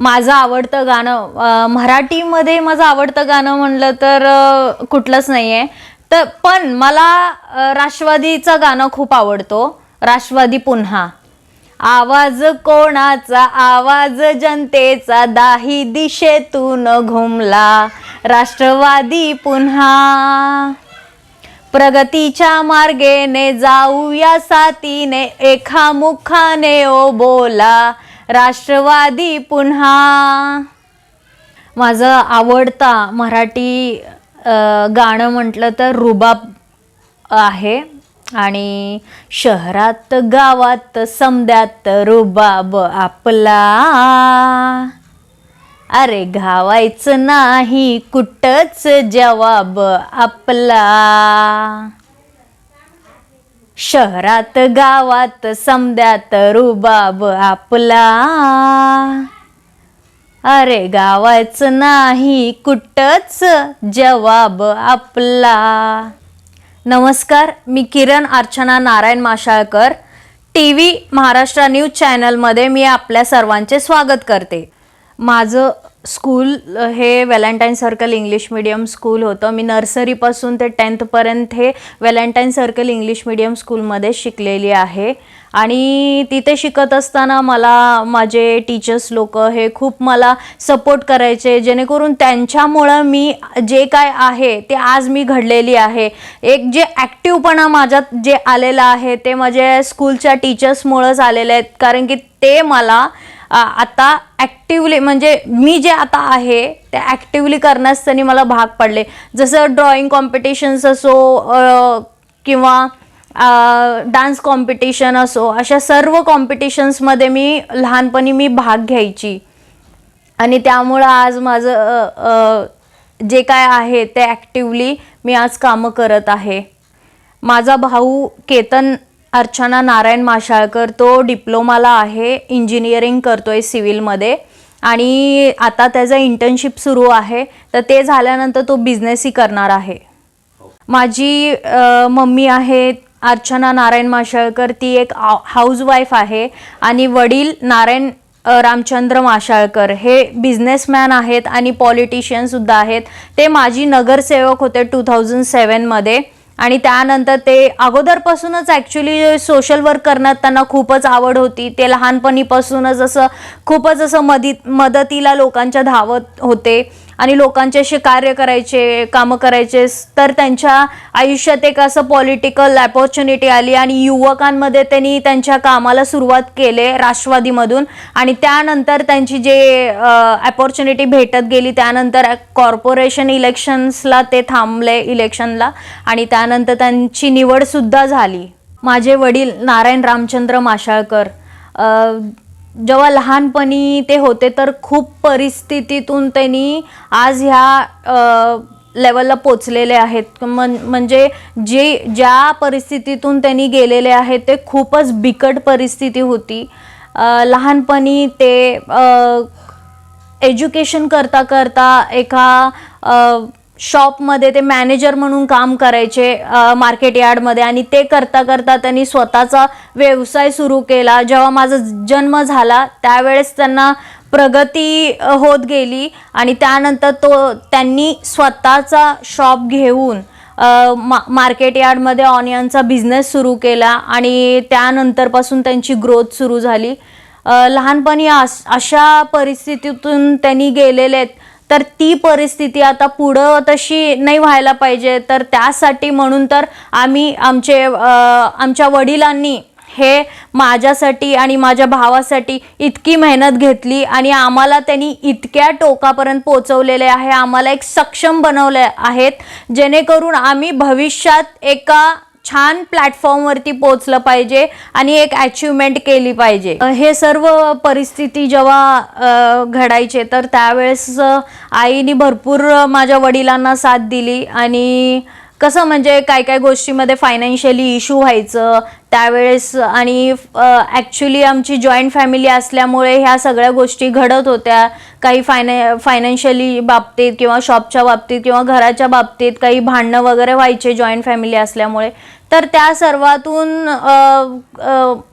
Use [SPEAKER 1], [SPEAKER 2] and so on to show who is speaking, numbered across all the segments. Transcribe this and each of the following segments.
[SPEAKER 1] माझं आवडतं गाणं मराठीमध्ये माझं आवडतं गाणं म्हणलं तर कुठलंच नाही आहे तर पण मला राष्ट्रवादीचं गाणं खूप आवडतो. राष्ट्रवादी पुन्हा. आवाज कोणाचा? आवाज जनतेचा. दाही दिशेतून घुमला. राष्ट्रवादी पुन्हा. प्रगतीच्या मार्गेने जाऊया साथीने. एका मुखाने ओ बोला. राष्ट्रवादी पुन्हा. माझं आवडता मराठी गाणं म्हटलं तर रुबाब आहे. आणि शहरात गावात समद्यात रुबाब आपला. अरे घावायचं नाही कुठंच जवाब आपला. शहरात गावात समद्यात रुबाब आपला. अरे गावाचं नाही कुठंच जवाब आपला. नमस्कार मी Kiran Archana Narayan Mashalkar. T V Maharashtra news चॅनलमध्ये मी आपल्या सर्वांचे स्वागत करते. माझं स्कूल हे Valentine circle English medium school होतं. मी नर्सरीपासून ते टेन्थपर्यंत हे व्हॅलेंटाईन सर्कल इंग्लिश मिडियम स्कूलमध्ये शिकलेली आहे. आणि तिथे शिकत असताना मला माझे टीचर्स लोक हे खूप मला सपोर्ट करायचे. जेणेकरून त्यांच्यामुळं मी जे काय आहे ते आज मी घडलेली आहे. एक जे ॲक्टिवपणा माझ्यात जे आलेलं आहे ते माझ्या स्कूलच्या टीचर्समुळंच आलेले आहेत कारण की ते मला आता ॲक्टिवली म्हणजे मी जे आता आहे ते ॲक्टिवली करण्यास त्यांनी मला भाग पडले. जसं ड्रॉइंग कॉम्पिटिशन्स असो किंवा डान्स कॉम्पिटिशन असो अशा सर्व कॉम्पिटिशन्समध्ये मी लहानपणी मी भाग घ्यायची. आणि त्यामुळं आज माझं जे काय आहे ते ॲक्टिवली मी आज कामं करत आहे. माझा भाऊ केतन अर्चना नारायण माशाळकर तो डिप्लोमाला आहे इंजिनिअरिंग करतोय सिव्हिलमध्ये. आणि आता त्याचा इंटर्नशिप सुरू आहे. तर ते झाल्यानंतर तो बिझनेसही करणार आहे. माझी मम्मी आहे अर्चना नारायण माशाळकर. ती एक हाऊसवाईफ आहे. आणि वडील नारायण रामचंद्र माशाळकर हे बिझनेसमॅन आहेत आणि पॉलिटिशियनसुद्धा आहेत. ते माझी नगरसेवक होते टू थाउजंड सेवनमध्ये आणि त्यानंतर ते अगोदरपासूनच ॲक्च्युली सोशल वर्क करण्यात त्यांना खूपच आवड होती. ते लहानपणीपासूनच असं खूपच असं मदी मदतीला लोकांच्या धावत होते. आणि लोकांच्याशी कार्य करायचे कामं करायचे तर त्यांच्या आयुष्यात एक असं पॉलिटिकल अपॉर्च्युनिटी आली आणि युवकांमध्ये त्यांनी त्यांच्या कामाला सुरुवात केले राष्ट्रवादीमधून. आणि त्यानंतर त्यांची जे अपॉर्च्युनिटी भेटत गेली त्यानंतर कॉर्पोरेशन इलेक्शन्सला ते थांबले इलेक्शनला आणि त्यानंतर त्यांची निवडसुद्धा झाली. माझे वडील नारायण रामचंद्र माशाळकर जेव्हा लहानपणी ते होते तर खूप परिस्थितीतून त्यांनी आज ह्या लेवलला पोचलेले आहेत. मन म्हणजे जे ज्या परिस्थितीतून त्यांनी गेलेले आहेत ते खूपच बिकट परिस्थिती होती. लहानपणी ते एज्युकेशन करता करता एका शॉपमध्ये ते मॅनेजर म्हणून काम करायचे मार्केट यार्डमध्ये आणि ते करता करता त्यांनी स्वतःचा व्यवसाय सुरू केला. जेव्हा माझा जन्म झाला त्यावेळेस त्यांना प्रगती होत गेली आणि त्यानंतर तो त्यांनी स्वतःचा शॉप घेऊन मा मार्केट यार्डमध्ये ऑनियनचा बिझनेस सुरू केला आणि त्यानंतरपासून त्यांची ग्रोथ सुरू झाली. लहानपणी अस- अशा परिस्थितीतून त्यांनी गेलेले आहेत तर ती परिस्थिती आता पुढं तशी नाही व्हायला पाहिजे. तर त्यासाठी म्हणून तर आम्ही आमचे आमच्या वडिलांनी हे माझ्यासाठी आणि माझ्या भावासाठी इतकी मेहनत घेतली आणि आम्हाला त्यांनी इतक्या टोकापर्यंत पोचवलेले आहे. आम्हाला एक सक्षम बनवले आहेत. जेणेकरून आम्ही भविष्यात एका छान प्लॅटफॉर्मवरती पोचलं पाहिजे आणि एक अचिव्हमेंट केली पाहिजे. हे सर्व परिस्थिती जेव्हा घडायचे तर त्यावेळेस आईनी आईने भरपूर माझ्या वडिलांना साथ दिली आणि कसं म्हणजे काय काय गोष्टीमध्ये फायनान्शियली इश्यू व्हायचं त्यावेळेस आणि ॲक्च्युली आमची जॉईंट फॅमिली असल्यामुळे ह्या सगळ्या गोष्टी घडत होत्या. काही फायना फायनान्शियली बाबतीत किंवा शॉपच्या बाबतीत किंवा घराच्या बाबतीत काही भांडणं वगैरे व्हायचे जॉईंट फॅमिली असल्यामुळे. तर त्या सर्वातून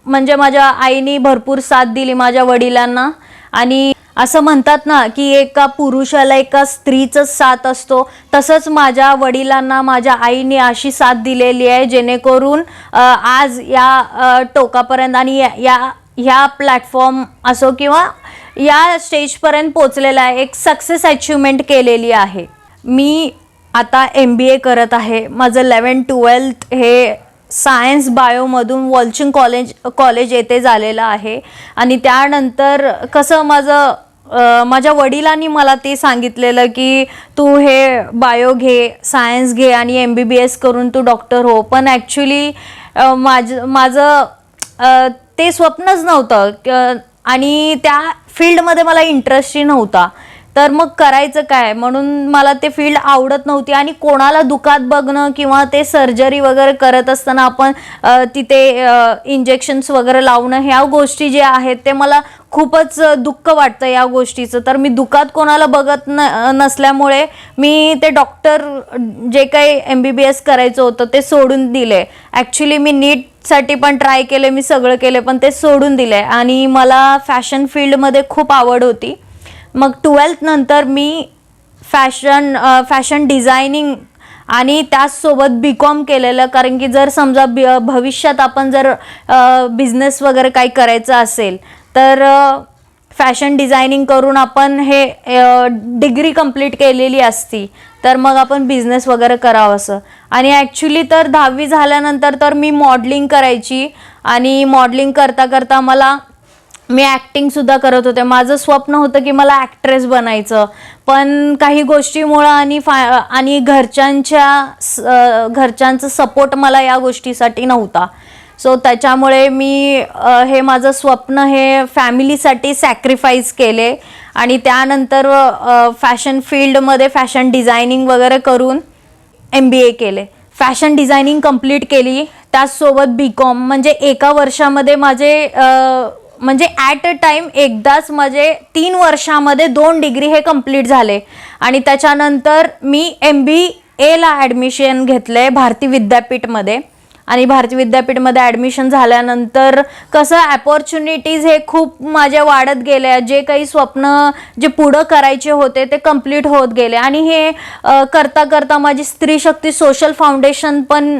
[SPEAKER 1] म्हणजे माझ्या आईने भरपूर साथ दिली माझ्या वडिलांना. आणि असं म्हणतात ना की एका पुरुषाला एका स्त्रीचं साथ असतो. तसंच माझ्या वडिलांना माझ्या आईने अशी साथ दिलेली आहे जेणेकरून आज या टोकापर्यंत आणि या ह्या प्लॅटफॉर्म असो किंवा या स्टेजपर्यंत पोचलेला आहे एक सक्सेस अचिव्हमेंट केलेली आहे. मी आता एम बी ए करत आहे. माझं लेवन ट्वेल्थ हे सायन्स बायोमधून वॉल्चिंग कॉलेज कॉलेज येथे झालेलं आहे. आणि त्यानंतर कसं माझं माझ्या वडिलांनी मला ते सांगितलेलं की तू हे बायो घे सायन्स घे आणि एम बी बी एस करून तू डॉक्टर हो. पण ॲक्च्युली माझं माझं ते स्वप्नच नव्हतं. आणि त्या फील्डमध्ये मला इंटरेस्टही नव्हता. तर मग करायचं काय? म्हणून मला ते फील्ड आवडत नव्हती आणि कोणाला दुखात बघणं किंवा ते सर्जरी वगैरे करत असताना आपण तिथे इंजेक्शन्स वगैरे लावणं ह्या गोष्टी ज्या आहेत ते मला खूपच दुःख वाटतं या गोष्टीचं. तर मी दुखात कोणाला बघत न नसल्यामुळे मी ते डॉक्टर जे काही एम बी बी एस करायचं होतं ते सोडून दिले. ॲक्च्युली मी नीटसाठी पण ट्राय केले मी सगळं केले पण ते सोडून दिले. आणि मला फॅशन फील्डमध्ये खूप आवड होती. मग ट्वेल्थनंतर मी फॅशन फॅशन डिझायनिंग आणि त्याचसोबत बी कॉम केलेलं. कारण की जर समजा बि भविष्यात आपण जर बिझनेस वगैरे काही करायचं असेल तर फॅशन डिझायनिंग करून आपण हे डिग्री कंप्लीट केलेली असती तर मग आपण बिझनेस वगैरे करावं असं. आणि ॲक्च्युली तर दहावी झाल्यानंतर तर मी मॉडलिंग करायची. आणि मॉडलिंग करता करता मला मी ॲक्टिंग सुद्धा करत होते. माझं स्वप्न होतं की मला ॲक्ट्रेस बनायचं. पण काही गोष्टीमुळं आणि फा आणि घरच्यांच्या स- घरच्यांचा सपोर्ट मला या गोष्टीसाठी नव्हता. सो त्याच्यामुळे मी हे माझं स्वप्न हे फॅमिलीसाठी सॅक्रिफाईस केले. आणि त्यानंतर फॅशन फील्डमध्ये फॅशन डिझायनिंग वगैरे करून एम बी ए केले. फॅशन डिझायनिंग कंप्लीट केली. त्याचसोबत बी कॉम म्हणजे एका वर्षामध्ये माझे म्हणजे ॲट अ टाईम एकदाच माझे तीन वर्षामध्ये दोन डिग्री हे कंप्लीट झाले. आणि त्याच्यानंतर मी एम बी एला ॲडमिशन घेतलं आहे भारती विद्यापीठमध्ये. आणि भारती विद्यापीठमध्ये ॲडमिशन झाल्यानंतर कसं ॲपॉर्च्युनिटीज हे खूप माझ्या वाढत गेल्या जे काही स्वप्न जे पुढं करायचे होते ते कंप्लीट होत गेले. आणि हे करता करता माझी स्त्री शक्ती सोशल फाउंडेशन पण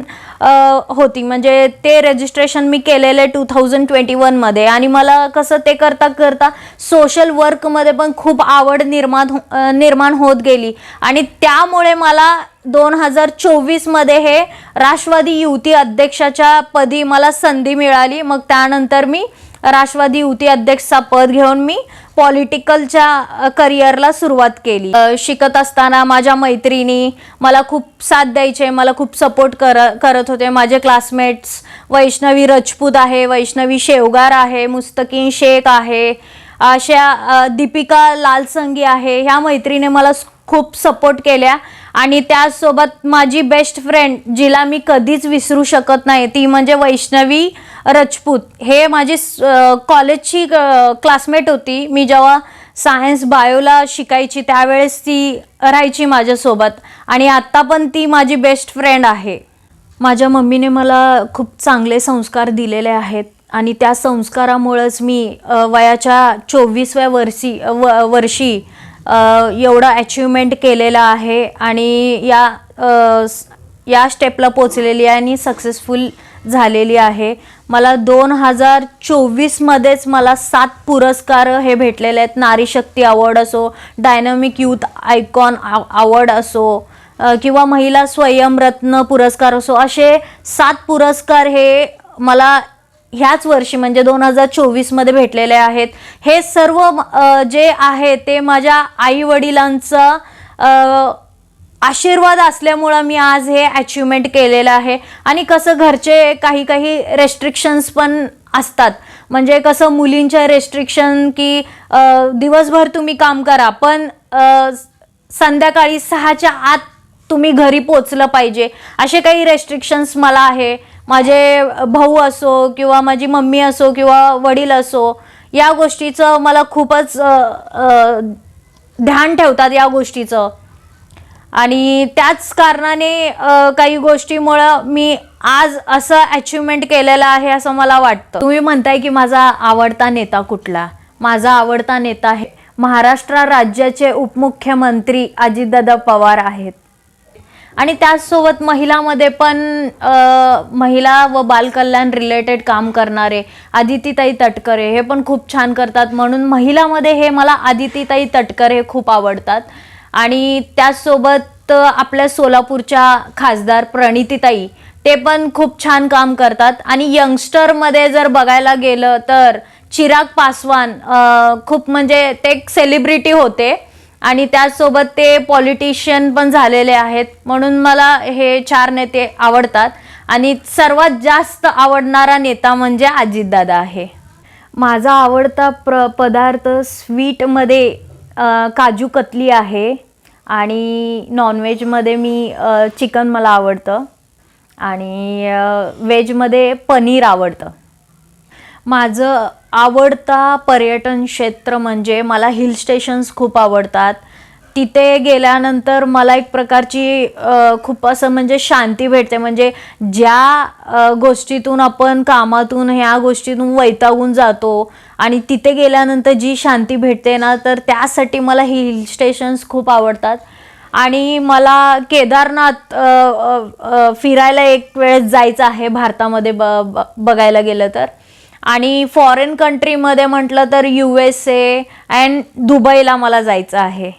[SPEAKER 1] होती. म्हणजे ते रजिस्ट्रेशन मी केलेलं आहे टू थाउजंड ट्वेंटी वनमध्ये आणि मला कसं ते करता करता सोशल वर्कमध्ये पण खूप आवड निर्माण हो- निर्माण होत गेली. आणि त्यामुळे मला दोन हजार चोवीसमध्ये हे राष्ट्रवादी युवती अध्यक्षाच्या पदी मला संधी मिळाली. मग त्यानंतर मी राष्ट्रवादी युवती अध्यक्षचा पद घेऊन मी पॉलिटिकलच्या करिअरला सुरुवात केली. शिकत असताना माझ्या मैत्रिणी मला खूप साथ द्यायचे मला खूप सपोर्ट कर करत होते. माझे क्लासमेट्स वैष्णवी रजपूत आहे वैष्णवी शेवगार आहे मुस्तकीन शेख आहे अशा दीपिका लालसंगी आहे. ह्या मैत्रिणी मला खूप सपोर्ट केल्या. आणि त्याचसोबत माझी बेस्ट फ्रेंड जिला मी कधीच विसरू शकत नाही ती म्हणजे वैष्णवी रजपूत. हे माझी कॉलेजची क्लासमेट होती. मी जेव्हा सायन्स बायोला शिकायची त्यावेळेस ती राहायची माझ्यासोबत. आणि आत्ता पण ती माझी बेस्ट फ्रेंड आहे. माझ्या मम्मीने मला खूप चांगले संस्कार दिलेले आहेत. आणि त्या संस्कारामुळंच मी वयाच्या चोवीसव्या वर्षी व वर्षी एवढं अचिव्हमेंट केलेलं आहे आणि या या स्टेपला पोचलेली आहे आणि सक्सेसफुल झालेली आहे. मला दोन हजार चोवीसमध्येच मला सात पुरस्कार हे भेटलेले आहेत. नारी शक्ती अवॉर्ड असो डायनामिक यूथ आयकॉन अवॉर्ड असो किंवा महिला स्वयंरत्न पुरस्कार असो असे सात पुरस्कार हे मला ह्याच वर्षी म्हणजे दोन हजार चोवीसमध्ये भेटलेले आहेत. हे सर्व जे आहे ते माझ्या आई वडिलांचं आशीर्वाद असल्यामुळं मी आज हे अचिव्हमेंट केलेलं आहे. आणि कसं घरचे काही काही रेस्ट्रिक्शन्स पण असतात. म्हणजे कसं मुलींच्या रेस्ट्रिक्शन की दिवसभर तुम्ही काम करा पण संध्याकाळी सहाच्या आत तुम्ही घरी पोचलं पाहिजे. असे काही रेस्ट्रिक्शन्स मला आहे. माझे भाऊ असो किंवा माझी मम्मी असो किंवा वडील असो या गोष्टीचं मला खूपच ध्यान ठेवतात या गोष्टीचं. आणि त्याच कारणाने काही गोष्टीमुळं मी आज असं अचिव्हमेंट केलेलं आहे असं मला वाटतं. तुम्ही म्हणताय की माझा आवडता नेता कुठला? माझा आवडता नेता आहे महाराष्ट्र राज्याचे उपमुख्यमंत्री अजितदादा पवार आहेत. आणि त्याचसोबत महिलामध्ये पण महिला व बालकल्याण रिलेटेड काम करणारे आदितीताई तटकरे हे पण खूप छान करतात. म्हणून महिलामध्ये हे मला आदितीताई तटकरे खूप आवडतात. आणि त्याचसोबत आपल्या सोलापूरच्या खासदार प्रणितीताई ते पण खूप छान काम करतात. आणि यंगस्टरमध्ये जर बघायला गेलं तर चिराग पासवान खूप म्हणजे ते एक सेलिब्रिटी होते. आणि त्याचसोबत ते पॉलिटिशियन पण झालेले आहेत. म्हणून मला हे चार नेते आवडतात. आणि सर्वात जास्त आवडणारा नेता म्हणजे अजितदादा आहे. माझा आवडता प्र पदार्थ स्वीटमध्ये काजू कतली आहे. आणि नॉनव्हेजमध्ये मी चिकन मला आवडतं. आणि व्हेजमध्ये पनीर आवडतं. माझं आवडता पर्यटन क्षेत्र म्हणजे मला हिल स्टेशन्स खूप आवडतात. तिथे गेल्यानंतर मला एक प्रकारची खूप असं म्हणजे शांती भेटते. म्हणजे ज्या गोष्टीतून आपण कामातून ह्या गोष्टीतून वैतागून जातो आणि तिथे गेल्यानंतर जी शांती भेटते ना तर त्यासाठी मला हिल स्टेशन्स खूप आवडतात. आणि मला केदारनाथ फिरायला एक वेळेस जायचं आहे भारतामध्ये ब ब- बघायला गेलं तर. आणि फॉरेन कंट्रीमध्ये म्हटलं तर यू एस ए अँड दुबईला मला जायचं आहे.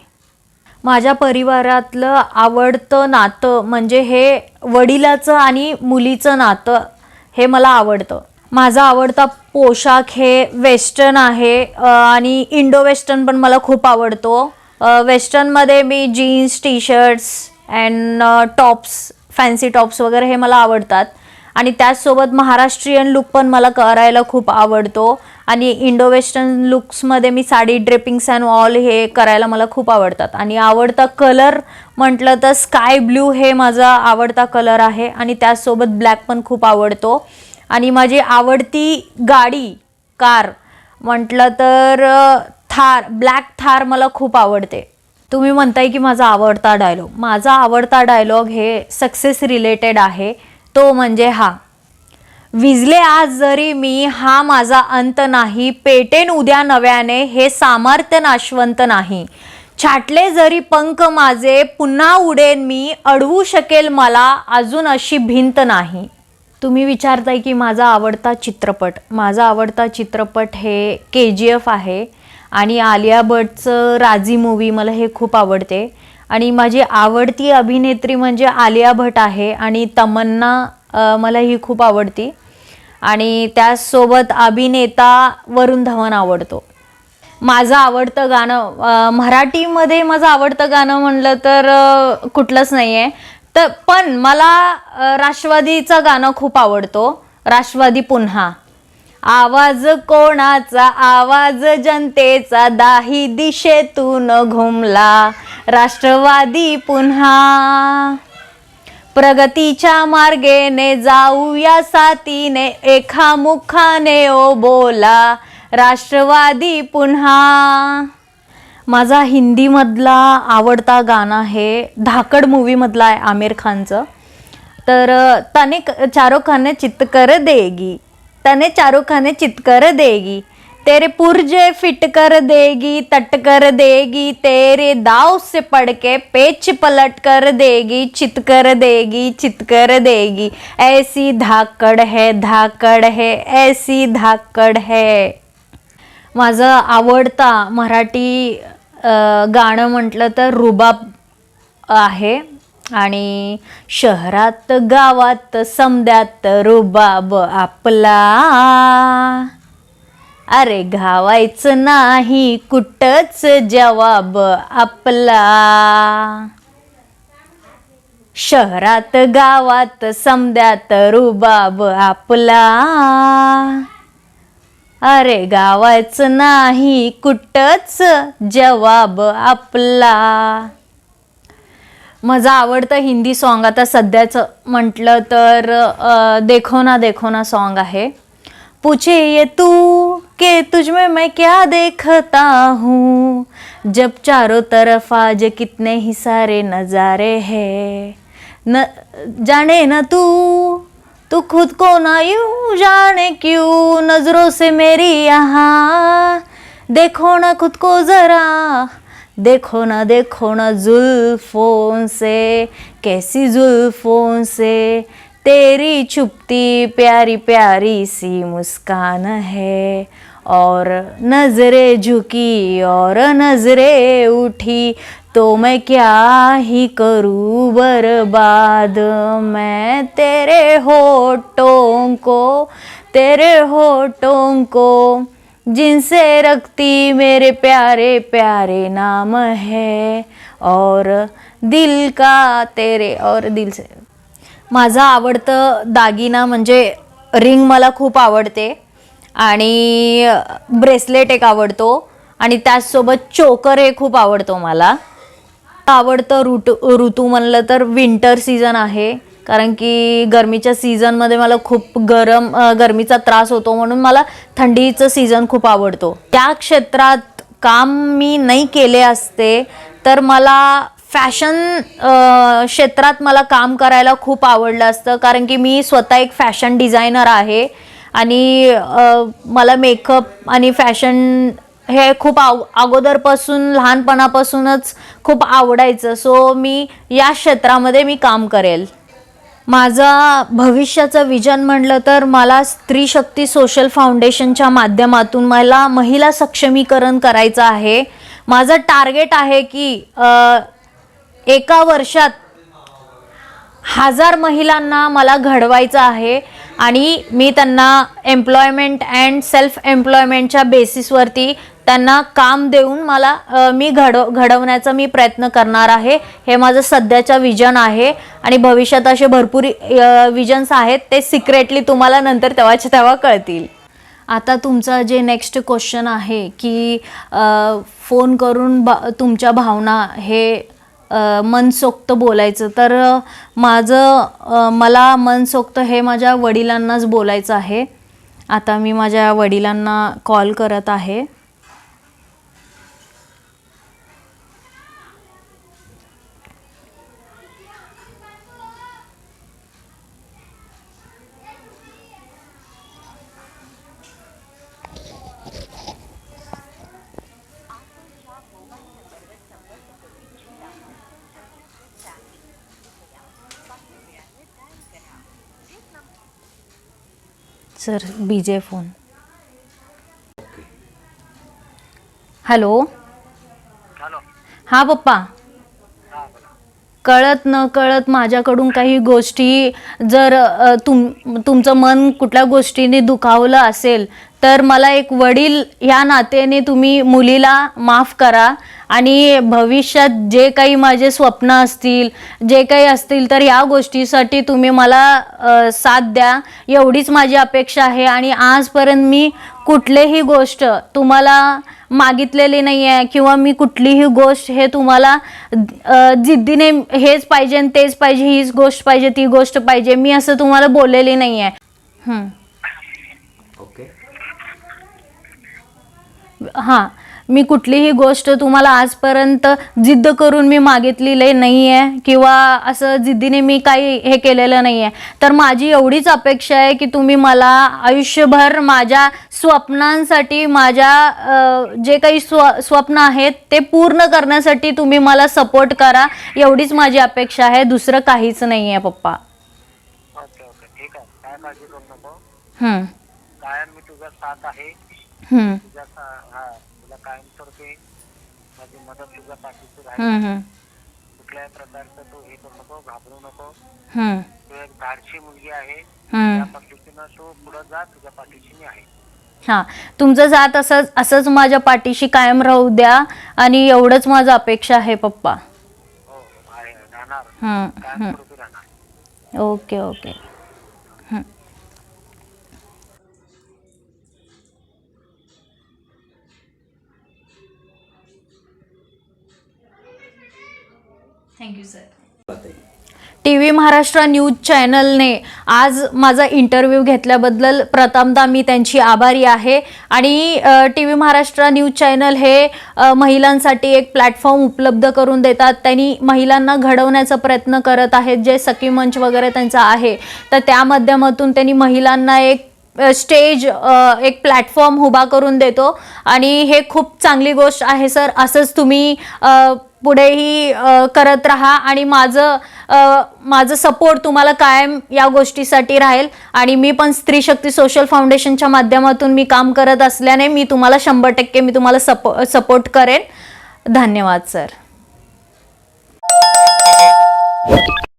[SPEAKER 1] माझ्या परिवारातलं आवडतं नातं म्हणजे हे वडिलाचं आणि मुलीचं नातं हे मला आवडतं. माझा आवडता पोशाख हे वेस्टर्न आहे आणि इंडो वेस्टर्न पण मला खूप आवडतो. वेस्टर्नमध्ये मी jeans T shirts and tops fancy tops वगैरे हे मला आवडतात. आणि त्याचसोबत महाराष्ट्रीयन लुक पण मला करायला खूप आवडतो. आणि इंडो वेस्टर्न लुक्समध्ये मी साडी ड्रेपिंग्स अँड ऑल हे करायला मला खूप आवडतात. आणि आवडता कलर म्हटलं तर स्काय ब्ल्यू हे माझा आवडता कलर आहे. आणि त्याचसोबत ब्लॅक पण खूप आवडतो. आणि माझी आवडती गाडी कार म्हटलं तर थार ब्लॅक थार मला खूप आवडते. तुम्ही म्हणताय की माझा आवडता डायलॉग माझा आवडता डायलॉग हे सक्सेस रिलेटेड आहे. तो म्हणजे हा. विजले आज जरी मी हा माझा अंत नाही पेटेन उद्या नव्याने हे सामर्थ्य नाशवंत नाही. छाटले जरी पंख माझे पुन्हा उडेन मी अडवू शकेल मला अजून अशी भिंत नाही. तुम्ही विचारताय की माझा आवडता चित्रपट माझा आवडता चित्रपट हे के जी एफ आहे. आणि आलिया भटचं राजी मूवी मला हे खूप आवडते. आणि माझी आवडती अभिनेत्री म्हणजे आलिया भट आहे आणि तमन्ना मला ही खूप आवडती. आणि त्याचसोबत अभिनेता वरुण धवन आवडतो. माझं आवडतं गाणं मराठीमध्ये माझं आवडतं गाणं म्हणलं तर कुठलंच नाही आहे तर पण मला राष्ट्रवादीचं गाणं खूप आवडतो. राष्ट्रवादी पुन्हा. आवाज कोणाचा? आवाज जनतेचा. दाही दिशेतून घुमला. राष्ट्रवादी पुन्हा. प्रगतीच्या मार्गेने जाऊया साथीने एका मुखाने ओ बोला. राष्ट्रवादी पुन्हा. माझा हिंदीमधला आवडता गाणं आहे धाकड मूवीमधला आहे आमिर खानचं. तर त्याने चारो खाने चित देगी. त्याने चारो खाने चित देगी. तेरे पुर्जे फिट कर देगी तट कर देगी तेरे दाव से पड़ के पेच पलट कर देगी चित कर देगी चित कर देगी। ऐसी धाकड़ है धाकड़ है ऐसी धाकड़ है। माझं आवडता मराठी गाणं म्हटलं तर रुबाब आहे आणि शहरात गावात समद्यात रुबाब आपला. अरे घावायचं नाही कुठंच जवाब आपला. शहरात गावात समद्यात रुबाब आपला. अरे गावाचं नाही कुठंच जवाब आपला. माझं आवडतं हिंदी सॉन्ग आता सध्याचं म्हटलं तर देखो ना देखो ना सॉन्ग आहे. पुछे ये तू के तुझ में मैं क्या देखता हूँ? जब चारों तरफ़ आज कितने ही सारे नज़ारे हैं। न, जाने न तू तू खुद को ना यूँ जाने क्यों? नज़रों से मेरी यहाँ देखो ना खुद को जरा, देखो ना देखो ना जुल्फों से, कैसी जुल्फों से। तेरी छुपती प्यारी प्यारी सी मुस्कान है। और नजरे झुकी और नजरें उठी तो मैं क्या ही करूँ बर्बाद? मैं तेरे होठों को तेरे होठों को जिनसे रखती मेरे प्यारे प्यारे नाम है। और दिल का तेरे और दिल से। माझा आवडतं दागिना म्हणजे रिंग मला खूप आवडते. आणि ब्रेसलेट एक आवडतो आणि त्याचसोबत चोकर हे खूप आवडतो मला. आवडतं ऋतू ऋतू म्हणलं तर विंटर सीझन आहे कारण की गरमीच्या सीझनमध्ये मला खूप गरम गरमीचा त्रास होतो म्हणून मला थंडीचं सीझन खूप आवडतो. त्या क्षेत्रात काम मी नाही केले असते तर मला फॅशन क्षेत्रात मला काम करायला खूप आवडलं असतं कारण की मी स्वतः एक फॅशन डिझायनर आहे. आणि मला मेकअप आणि फॅशन हे खूप आव अगोदरपासून लहानपणापासूनच खूप आवडायचं. सो मी या क्षेत्रामध्ये मी काम करेल. माझा भविष्याचं विजन म्हणलं तर मला स्त्री शक्ती सोशल फाउंडेशनच्या माध्यमातून मला महिला सक्षमीकरण करायचं आहे. माझं टार्गेट आहे की एका वर्षात हजार महिलांना मला घडवायचं आहे. आणि मी त्यांना एम्प्लॉयमेंट अँड सेल्फ एम्प्लॉयमेंटच्या बेसिसवरती त्यांना काम देऊन मला मी घडव घडवण्याचा मी प्रयत्न करणार आहे. हे माझं सध्याचं विजन आहे. आणि भविष्यात असे भरपूर विजन्स आहेत. ते सिक्रेटली तुम्हाला नंतर तेव्हाच्या तेव्हा कळतील. आता तुमचा जे नेक्स्ट क्वेश्चन आहे की फोन करून बा तुमच्या भावना हे मनसोक्त बोलायचं. तर माझं मला मनसोक्त हे माझ्या वडिलांनाच बोलायचं आहे. आता मी माझ्या वडिलांना कॉल करत आहे. सर बीजे फोन हॅलो
[SPEAKER 2] हॅलो
[SPEAKER 1] हां पप्पा. कळत न कळत माझ्याकडून काही गोष्टी जर तुम तुमचं मन कुठल्या गोष्टीने दुखावलं असेल तर मला एक वडील ह्या नात्याने तुम्ही मुलीला माफ करा आणि भविष्यात जे काही माझे स्वप्न असतील जे काही असतील तर ह्या गोष्टीसाठी तुम्ही मला साथ द्या. एवढीच माझी अपेक्षा आहे आणि आजपर्यंत मी कुठलीही गोष्ट तुम्हाला मागितलेली नाही आहे किंवा मी कुठलीही गोष्ट हे तुम्हाला जिद्दीने हेच पाहिजे आणि तेच पाहिजे हीच गोष्ट पाहिजे ती गोष्ट पाहिजे. मी असं तुम्हाला बोललेली नाही आहे
[SPEAKER 2] ओके.
[SPEAKER 1] हां मी कुठलीही गोष्ट तुम्हाला आजपर्यंत जिद्द करून मी मागितलेली नाही आहे किंवा असं जिद्दीने मी काही हे केलेलं नाही आहे तर माझी एवढीच अपेक्षा आहे की तुम्ही मला आयुष्यभर माझ्या स्वप्नांसाठी माझ्या जे काही स्व स्वप्न आहेत ते पूर्ण करण्यासाठी तुम्ही मला सपोर्ट करा. एवढीच माझी अपेक्षा आहे. दुसरं काहीच नाही आहे. पप्पा
[SPEAKER 2] कायम मी तुझा साथ आहे. तुझ्या हा तुला माझी मदत तुझ्या पाठीशी राहील. कुठल्याही प्रकारचं तू हे करू नको घाबरू नको. तू एक धाडशी मुलगी आहे. त्या पद्धतीनं तू पुढे जा तुझ्या पाठीशी मी आहे.
[SPEAKER 1] हां. तुमचं जात असंच असंच माझ्या पाठीशी कायम राहू द्या आणि एवढंच माझं अपेक्षा आहे पप्पा.
[SPEAKER 2] हो आहे राहणार.
[SPEAKER 1] हं,
[SPEAKER 2] राहणार.
[SPEAKER 1] Okay okay. Thank you sir T V Maharashtra news चॅनलने आज माझा इंटरव्ह्यू घेतल्याबद्दल प्रथमदा मी त्यांची आभारी आहे. आणि T V Maharashtra news channel हे महिलांसाठी एक प्लॅटफॉर्म उपलब्ध करून देतात. त्यांनी महिलांना घडवण्याचा प्रयत्न करत आहेत जे सखी मंच वगैरे त्यांचा आहे. तर त्या माध्यमातून त्यांनी महिलांना एक स्टेज एक प्लॅटफॉर्म उभा करून देतो. आणि हे खूप चांगली गोष्ट आहे सर असंच तुम्ही पुढेही करत राहा आणि माझं माझं सपोर्ट तुम्हाला कायम या गोष्टीसाठी राहील. आणि मी पण स्त्री शक्ती सोशल फाउंडेशनच्या माध्यमातून मी काम करत असल्याने मी तुम्हाला शंभर टक्के मी तुम्हाला सपो सपोर्ट करेन. धन्यवाद सर